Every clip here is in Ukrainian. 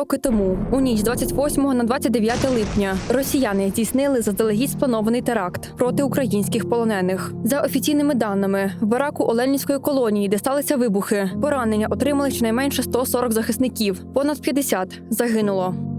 Роки тому, у ніч з 28 на 29 липня, росіяни здійснили заздалегідь спланований теракт проти українських полонених. За офіційними даними, в бараку Оленівської колонії, де сталися вибухи, поранення отримали щонайменше 140 захисників, понад 50 загинуло.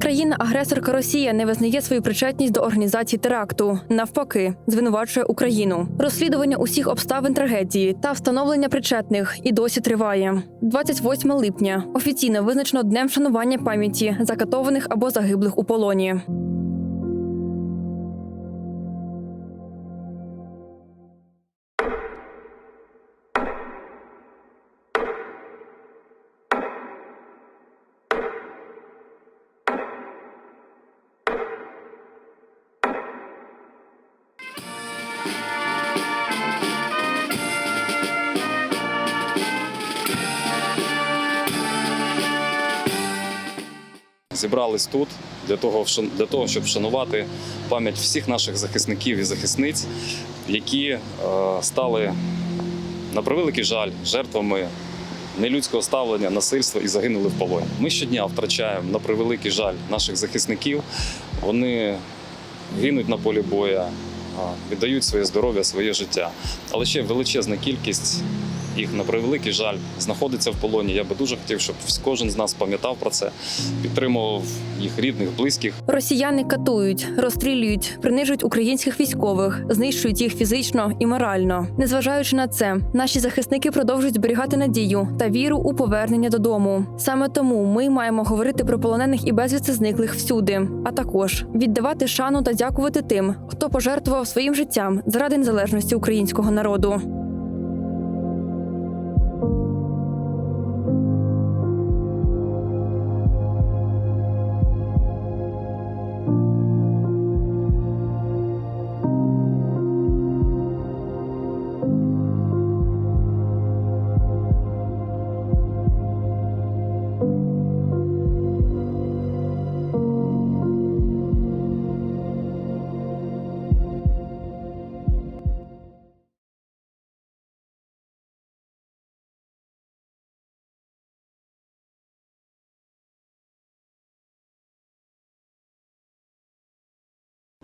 Країна-агресорка Росія не визнає свою причетність до організації теракту. Навпаки, звинувачує Україну. Розслідування усіх обставин трагедії та встановлення причетних і досі триває. 28 липня офіційно визначено днем вшанування пам'яті закатованих або загиблих у полоні. Зібрались тут для того, для того, щоб вшанувати пам'ять всіх наших захисників і захисниць, які е, стали на превеликий жаль жертвами нелюдського ставлення, насильства і загинули в полоні. Ми щодня втрачаємо на превеликий жаль наших захисників. Вони гинуть на полі боя, віддають своє здоров'я, своє життя. Але ще величезна кількість їх на превеликий жаль знаходиться в полоні. Я би дуже хотів, щоб кожен з нас пам'ятав про це, підтримував їх рідних, близьких. Росіяни катують, розстрілюють, принижують українських військових, знищують їх фізично і морально. Незважаючи на це, наші захисники продовжують зберігати надію та віру у повернення додому. Саме тому ми маємо говорити про полонених і безвісти зниклих всюди, а також віддавати шану та дякувати тим, хто пожертвував своїм життям заради незалежності українського народу.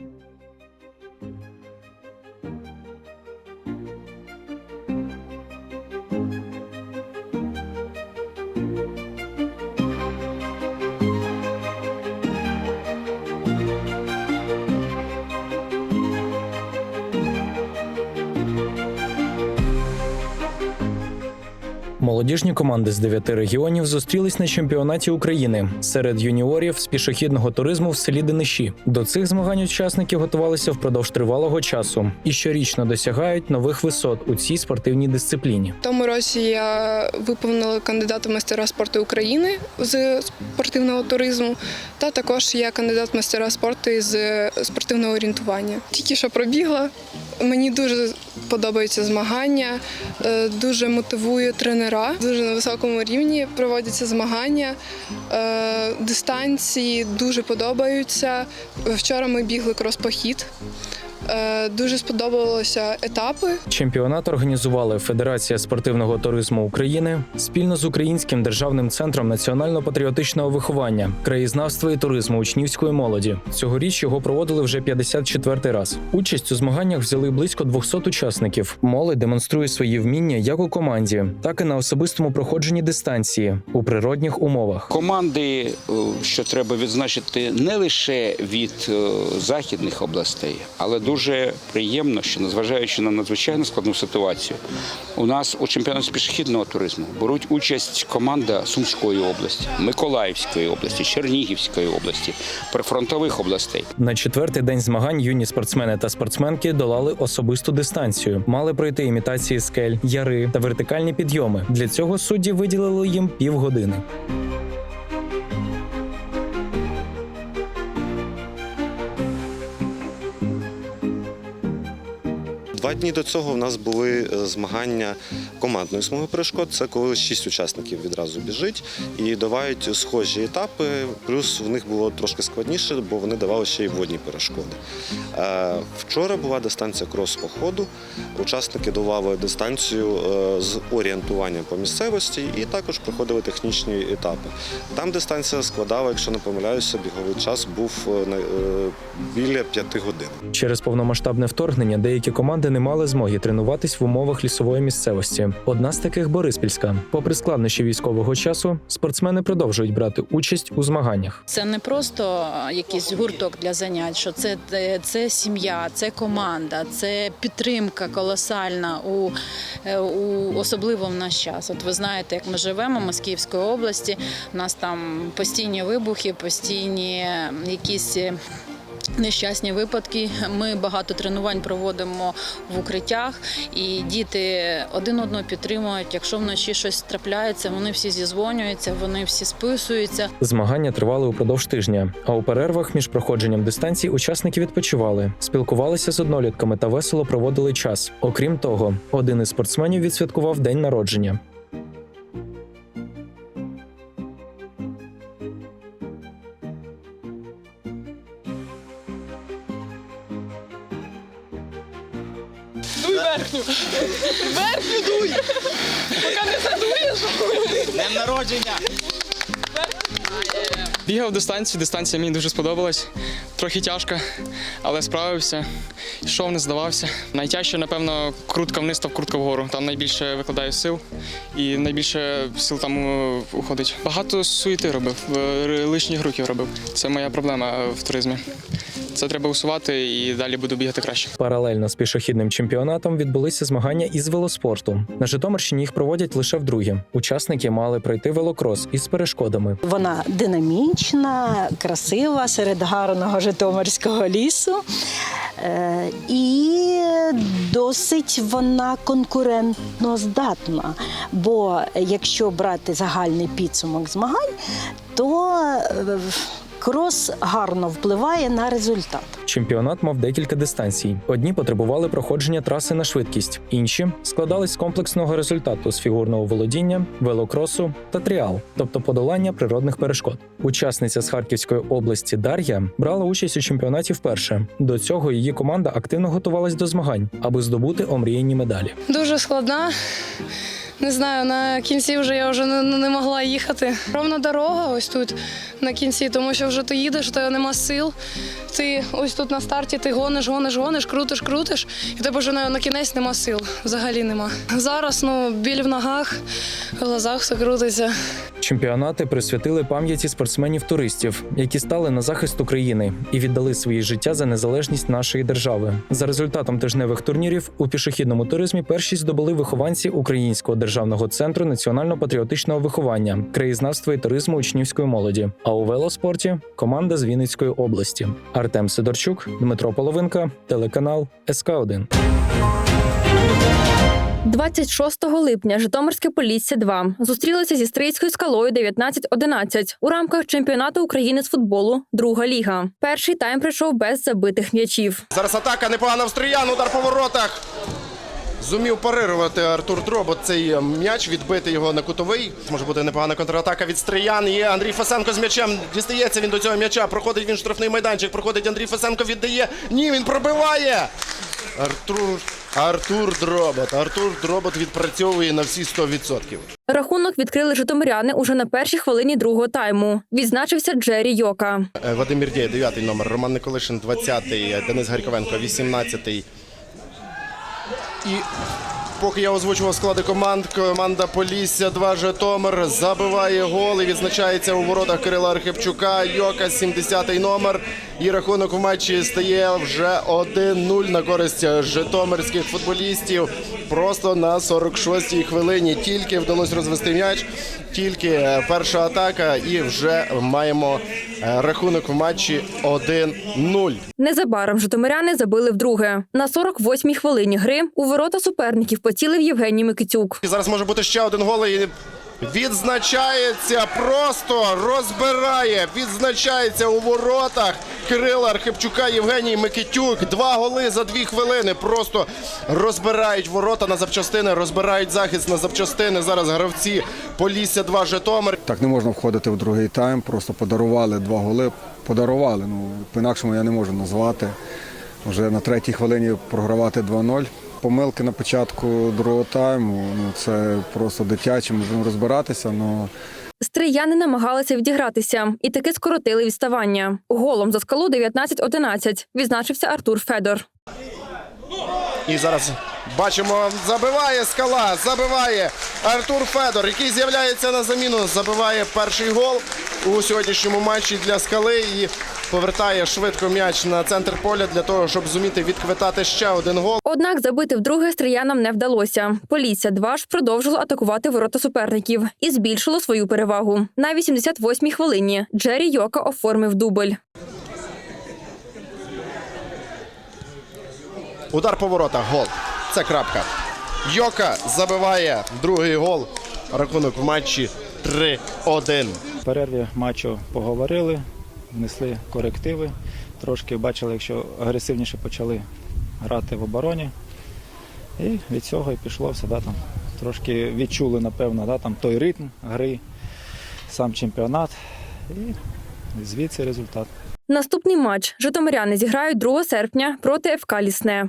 Thank you. Молодіжні команди з дев'яти регіонів зустрілись на чемпіонаті України серед юніорів з пішохідного туризму в селі Дениші. До цих змагань учасники готувалися впродовж тривалого часу і щорічно досягають нових висот у цій спортивній дисципліні. Тому році я виповнила кандидата майстера спорту України з спортивного туризму, та також я кандидат майстера спорту з спортивного орієнтування. Тільки що пробігла. Мені дуже подобаються змагання, е, дуже мотивує тренера. Дуже на високому рівні проводяться змагання. Е, Дистанції дуже подобаються. Вчора ми бігли крос-похід. Е, Дуже сподобалися етапи. Чемпіонат організували Федерація спортивного туризму України спільно з Українським державним центром національно-патріотичного виховання, краєзнавства і туризму учнівської молоді. Цьогоріч його проводили вже 54 раз. Участь у змаганнях взяли близько 200 учасників. Молодь демонструє свої вміння як у команді, так і на особистому проходженні дистанції у природних умовах. Команди, е, що треба відзначити, не лише від е, західних областей, але дуже приємно, що незважаючи на надзвичайно складну ситуацію, у нас у чемпіонаті пішохідного туризму беруть участь команда Сумської області, Миколаївської області, Чернігівської області, прифронтових областей. На четвертий день змагань юні спортсмени та спортсменки долали особисту дистанцію, мали пройти імітації скель, яри та вертикальні підйоми. Для цього судді виділили їм півгодини. Дні до цього в нас були е, змагання командної смуги перешкод. Це коли шість учасників відразу біжить і давають схожі етапи. Плюс в них було трошки складніше, бо вони давали ще й водні перешкоди. Е, Вчора була дистанція крос по ходу. Учасники долали дистанцію е, з орієнтуванням по місцевості і також проходили технічні етапи. Там дистанція складала, якщо не помиляюся, біговий час був біля п'яти годин. Через повномасштабне вторгнення деякі команди не мали змоги тренуватись в умовах лісової місцевості. Одна з таких Бориспільська. Попри складнощі військового часу, спортсмени продовжують брати участь у змаганнях. Це не просто якийсь гурток для занять, що це, це сім'я, це команда, це підтримка колосальна у, е, у особливо в наш час. От ви знаєте, як ми живемо ми з Київської області. У нас там постійні вибухи, постійні якісь. Нещасні випадки. Ми багато тренувань проводимо в укриттях, і діти один одного підтримують. Якщо вночі щось трапляється, вони всі зізвонюються, вони всі списуються. Змагання тривали упродовж тижня, а у перервах між проходженням дистанцій учасники відпочивали, спілкувалися з однолітками та весело проводили час. Окрім того, один із спортсменів відсвяткував день народження. Бігав дистанцію, дистанція мені дуже сподобалась. Трохи тяжко, але справився. Йшов, не здавався. Найтяжче, напевно, крутка вниз та крутка вгору. Там найбільше викладаю сил і найбільше сил там е, уходить. Багато суєти робив, е, лишніх рухів робив. Це моя проблема в туризмі. Це треба усувати і далі буду бігати краще. Паралельно з пішохідним чемпіонатом відбулися змагання із велоспорту. На Житомирщині їх проводять лише вдруге. Учасники мали пройти велокрос із перешкодами. Вона динамічна, красива серед гарного Житомирського лісу. Е, І досить вона конкурентно здатна. Бо якщо брати загальний підсумок змагань, то е, крос гарно впливає на результат. Чемпіонат мав декілька дистанцій. Одні потребували проходження траси на швидкість, інші складались з комплексного результату з фігурного володіння, велокросу та тріал, тобто подолання природних перешкод. Учасниця з Харківської області Дар'я брала участь у чемпіонаті вперше. До цього її команда активно готувалась до змагань, аби здобути омріяні медалі. Дуже складна. Не знаю, на кінці вже я вже не, не могла їхати. Ровна дорога ось тут на кінці, тому що вже ти їдеш, то нема сил. Ти ось тут на старті, ти гониш, гониш, гониш, крутиш, крутиш, і тебе вже на, на кінець нема сил. Взагалі нема. Зараз ну, біль в ногах, в глазах все крутиться. Чемпіонати присвятили пам'яті спортсменів-туристів, які стали на захист України і віддали свої життя за незалежність нашої держави. За результатом тижневих турнірів у пішохідному туризмі першість здобули вихованці Українського державного центру національно-патріотичного виховання, краєзнавства і туризму учнівської молоді. А у велоспорті команда з Вінницької області. Артем Сидорчук, Дмитро Половинка, телеканал СК 1 26 липня Житомирське Полісся 2 зустрілося зі стрийською скалою 19-11 у рамках чемпіонату України з футболу Друга ліга. Перший тайм прийшов без забитих м'ячів. Зараз атака непогана в Стриян, удар по воротах. Зумів парирувати Артур Дробот цей е, м'яч, відбити його на кутовий. Може бути непогана контратака від Стриян. Є Андрій Фасенко з м'ячем. Дістається він до цього м'яча. Проходить він штрафний майданчик. Проходить Андрій Фасенко, віддає. Ні, він пробиває. Артур, Артур Дробот. Артур Дробот відпрацьовує на всі 100%. Рахунок відкрили житомиряни уже на першій хвилині другого тайму. Відзначився Джері Йока. Е, Вадим Мірдєй, 9 номер, Роман Николишин, 20-й, Денис Гарьковенко, 18-й. І поки я озвучував склади команд, команда Полісся 2 Житомир забиває гол і відзначається у воротах Кирила Архипчука. Йока 70-й номер. І рахунок у матчі стає вже 1-0 на користь житомирських футболістів. Просто на 46-й хвилині тільки вдалося розвести м'яч, тільки перша атака, і вже маємо е, рахунок в матчі 1-0. Незабаром житомиряни забили вдруге. На 48-й хвилині гри у ворота суперників поцілив Євгеній Микитюк. І зараз може бути ще один гол. І Відзначається, просто розбирає, відзначається у воротах Кирила Архипчука Євгеній Микитюк. Два голи за дві хвилини. Просто розбирають ворота на запчастини, розбирають захист на запчастини. Зараз гравці Полісся 2 Житомир. Так не можна входити в другий тайм, просто подарували два голи. Подарували. Ну, по-інакшому я не можу назвати. Вже на третій хвилині програвати 2-0. Помилки на початку другого тайму. Ну, це просто дитячі, ми будемо розбиратися. Ну, Стрияни намагалися відігратися і таки скоротили відставання. Голом за скалу 19-11 відзначився Артур Федор. І зараз бачимо, забиває скала, забиває Артур Федор, який з'являється на заміну. Забиває перший гол у сьогоднішньому матчі для скали і повертає швидко м'яч на центр поля для того, щоб зуміти відквитати ще один гол. Однак забити вдруге стріянам не вдалося. Полісся 2 ж продовжило атакувати ворота суперників і збільшило свою перевагу. На 88-й хвилині Джері Йока оформив дубль. Удар по воротах, гол. Це крапка. Йока забиває другий гол. Рахунок в матчі 3-1. В перерві матчу поговорили, внесли корективи. Трошки бачили, якщо агресивніше почали грати в обороні. І від цього і пішло все. Да, там. Трошки відчули, напевно, да, там, той ритм гри, сам чемпіонат. І звідси результат. Наступний матч житомиряни зіграють 2 серпня проти ФК Лісне.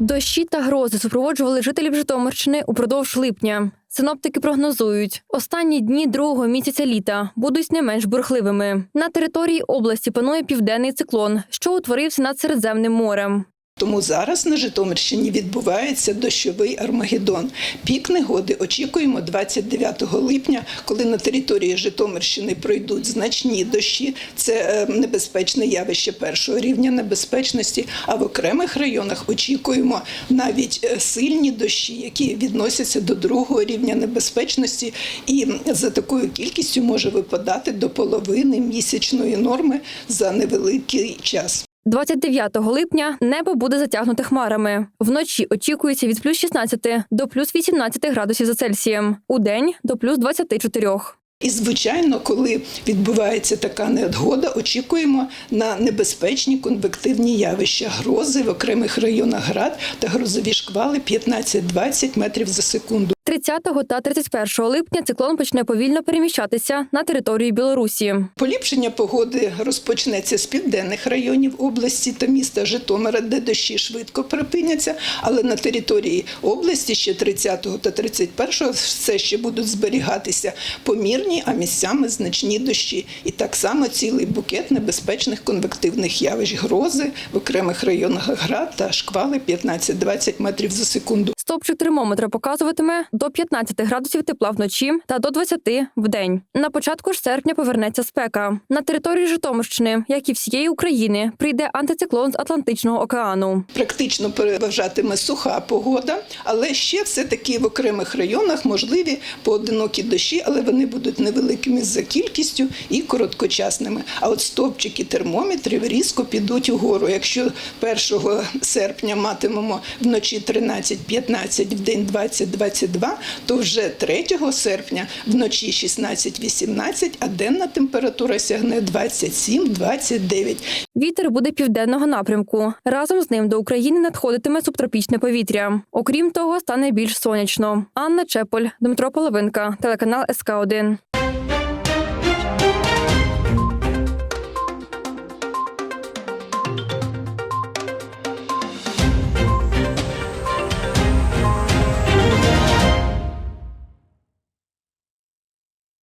Дощі та грози супроводжували жителів Житомирщини упродовж липня. Синоптики прогнозують, останні дні другого місяця літа будуть не менш бурхливими. На території області панує південний циклон, що утворився над Середземним морем. Тому зараз на Житомирщині відбувається дощовий Армагеддон. Пік негоди очікуємо 29 липня, коли на території Житомирщини пройдуть значні дощі. Це е, небезпечне явище першого рівня небезпечності. А в окремих районах очікуємо навіть е, сильні дощі, які відносяться до другого рівня небезпечності, і за такою кількістю може випадати до половини місячної норми за невеликий час. 29 липня небо буде затягнуте хмарами. Вночі очікується від плюс 16 до плюс 18 градусів за Цельсієм. У день до плюс 24. І, звичайно, коли відбувається така негода, очікуємо на небезпечні конвективні явища, грози в окремих районах град та грозові шквали 15-20 метрів за секунду. 30 та 31 липня циклон почне повільно переміщатися на територію Білорусі. Поліпшення погоди розпочнеться з південних районів області та міста Житомира, де дощі швидко припиняться. Але на території області ще 30 та 31 все ще будуть зберігатися помірні, а місцями значні дощі. І так само цілий букет небезпечних конвективних явищ грози в окремих районах град та шквали 15-20 метрів за секунду. Стопчик термометра показуватиме до 15 градусів тепла вночі та до 20 в день. На початку ж серпня повернеться спека. На території Житомирщини, як і всієї України, прийде антициклон з Атлантичного океану. Практично переважатиме суха погода, але ще все-таки в окремих районах можливі поодинокі дощі, але вони будуть невеликими за кількістю і короткочасними. А от стовпчики термометрів різко підуть угору. Якщо 1 серпня матимемо вночі 13-15, в день 20-22, то вже 3 серпня вночі 16-18, а денна температура сягне 27-29. Вітер буде південного напрямку. Разом з ним до України надходитиме субтропічне повітря. Окрім того, стане більш сонячно. Анна Чеполь, Дмитро Половинка, телеканал СК 1